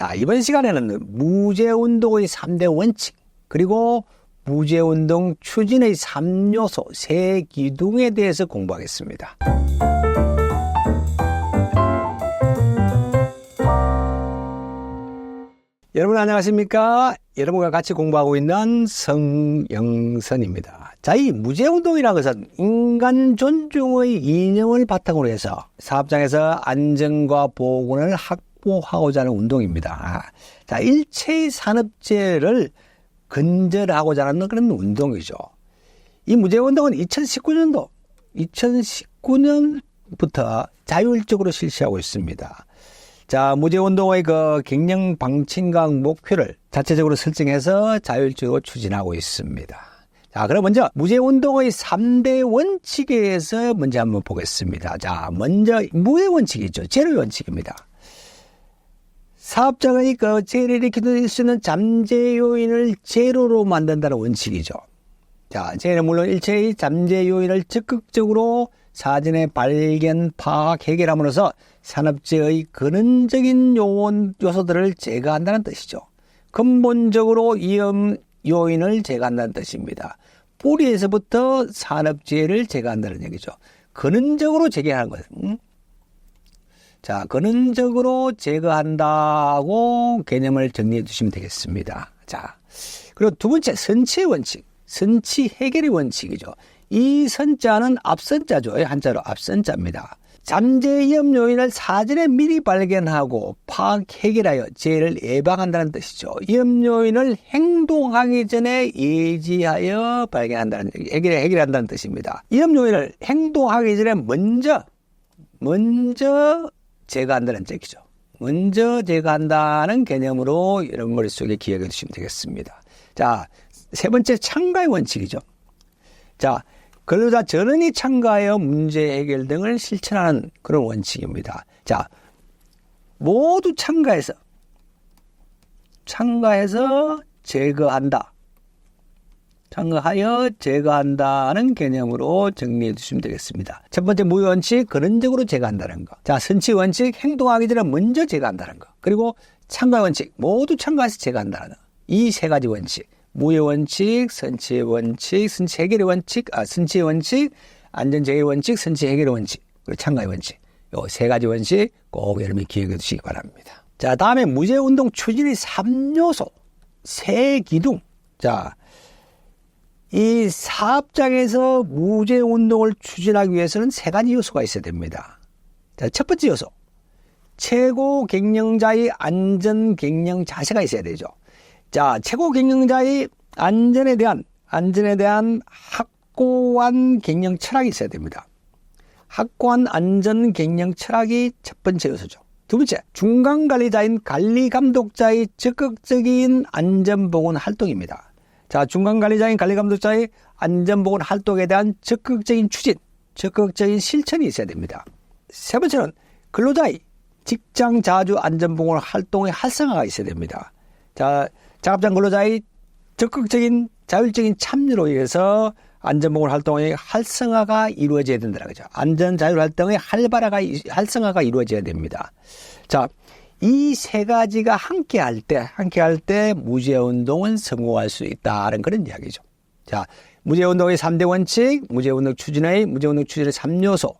자, 이번 시간에는 무제운동의 3대 원칙, 그리고 무제운동 추진의 3요소, 세 기둥에 대해서 공부하겠습니다. 여러분 안녕하십니까? 여러분과 같이 공부하고 있는 성영선입니다. 자, 이 무제운동이라는 것은 인간 존중의 이념을 바탕으로 해서 사업장에서 안전과 보건을 확보하고자 하는 운동입니다. 자, 일체의 산업재해를 근절하고자 하는 그런 운동이죠. 이 무제운동은 2019년도, 2019년부터 자율적으로 실시하고 있습니다. 자, 무제운동의 그 갱년 방침과 목표를 자체적으로 설정해서 자율적으로 추진하고 있습니다. 자, 그럼 먼저 무제운동의 3대 원칙에 대해서 먼저 한번 보겠습니다. 자, 먼저 무의 원칙이죠. 제로의 원칙입니다. 사업장의 그 재해를 일으킬 수 있는 잠재 요인을 제로로 만든다는 원칙이죠. 자, 재해는 물론 일체의 잠재 요인을 적극적으로 사전에 발견, 파악, 해결함으로써 산업재해의 근원적인 요원, 요소들을 제거한다는 뜻이죠. 근본적으로 위험 요인을 제거한다는 뜻입니다. 뿌리에서부터 산업재해를 제거한다는 얘기죠. 근원적으로 제거하는 거예요. 응? 자, 근원적으로 제거한다고 개념을 정리해 주시면 되겠습니다. 자, 그리고 두 번째, 선취의 원칙. 선취 해결의 원칙이죠. 이 선자는 앞선자죠. 한자로 앞선자입니다. 잠재 위험 요인을 사전에 미리 발견하고 파악 해결하여 재해를 예방한다는 뜻이죠. 위험 요인을 행동하기 전에 예지하여 발견한다는 해결 해결한다는 뜻입니다. 위험 요인을 행동하기 전에 먼저 먼저 제거한다는 얘기죠. 먼저 제거한다는 개념으로 여러분 머릿속에 기억해 두시면 되겠습니다. 자, 세 번째 참가의 원칙이죠. 자, 근로자 전원이 참가하여 문제 해결 등을 실천하는 그런 원칙입니다. 자, 모두 참가해서 참가해서 제거한다. 참가하여 제거한다는 개념으로 정리해 주시면 되겠습니다. 첫 번째 무원칙 근원적으로 제거한다는 거. 자, 선취 원칙 행동하기 전에 먼저 제거한다는 거. 그리고 참가 원칙 모두 참가해서 제거한다는 거. 이세 가지 원칙. 무의 원칙, 선취의 원칙, 선취 해결의 원칙, 아, 선취의 원칙, 안전제의 원칙, 선취 해결의 원칙, 그리고 참가의 원칙. 요 세 가지 원칙 꼭 여러분이 기억해 두시기 바랍니다. 자, 다음에 무제운동 추진의 3요소, 세 기둥. 자, 이 사업장에서 무제운동을 추진하기 위해서는 세 가지 요소가 있어야 됩니다. 자, 첫 번째 요소. 최고 경영자의 안전 경영 자세가 있어야 되죠. 자, 최고 경영자의 안전에 대한, 안전에 대한 확고한 경영 철학이 있어야 됩니다. 확고한 안전 경영 철학이 첫 번째 요소죠. 두 번째, 중간 관리자인 관리 감독자의 적극적인 안전 보건 활동입니다. 자, 중간 관리자인 관리 감독자의 안전보건 활동에 대한 적극적인 추진, 적극적인 실천이 있어야 됩니다. 세 번째는 근로자의 직장 자주 안전보건 활동의 활성화가 있어야 됩니다. 자, 작업장 근로자의 적극적인 자율적인 참여로 인해서 안전보건 활동의 활성화가 이루어져야 된다는 거죠. 안전 자율 활동의 활발화가 활성화가 이루어져야 됩니다. 자, 이 세 가지가 함께 할 때, 함께 할 때 무제 운동은 성공할 수 있다는 그런 이야기죠. 자, 무제 운동의 3대 원칙, 무제 운동 추진의 무제 운동 추진의 3요소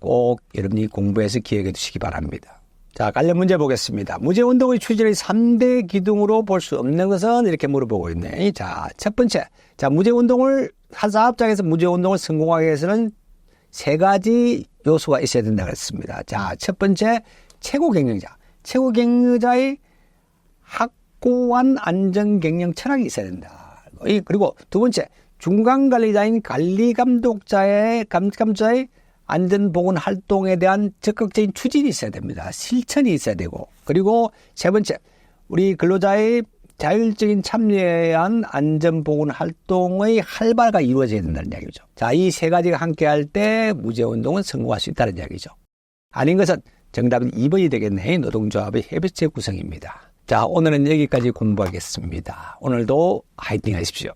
꼭 여러분이 공부해서 기억해 두시기 바랍니다. 자, 관련 문제 보겠습니다. 무제운동의 추진의 3대 기둥으로 볼 수 없는 것은 이렇게 물어보고 있네. 자, 첫 번째. 자, 무제운동을, 한 사업장에서 무제운동을 성공하기 위해서는 세 가지 요소가 있어야 된다고 했습니다. 자, 첫 번째, 최고 경영자. 최고 경영자의 확고한 안전 경영 철학이 있어야 된다. 그리고 두 번째, 중간 관리자인 관리 감독자의, 감독자의 안전보건 활동에 대한 적극적인 추진이 있어야 됩니다. 실천이 있어야 되고 그리고 세 번째 우리 근로자의 자율적인 참여에 의한 안전보건 활동의 활발가 이루어져야 된다는 이야기죠. 자, 이 세 가지가 함께 할 때 무제운동은 성공할 수 있다는 이야기죠. 아닌 것은 정답은 2번이 되겠네. 노동조합의 협의체 구성입니다. 자, 오늘은 여기까지 공부하겠습니다. 오늘도 화이팅 하십시오.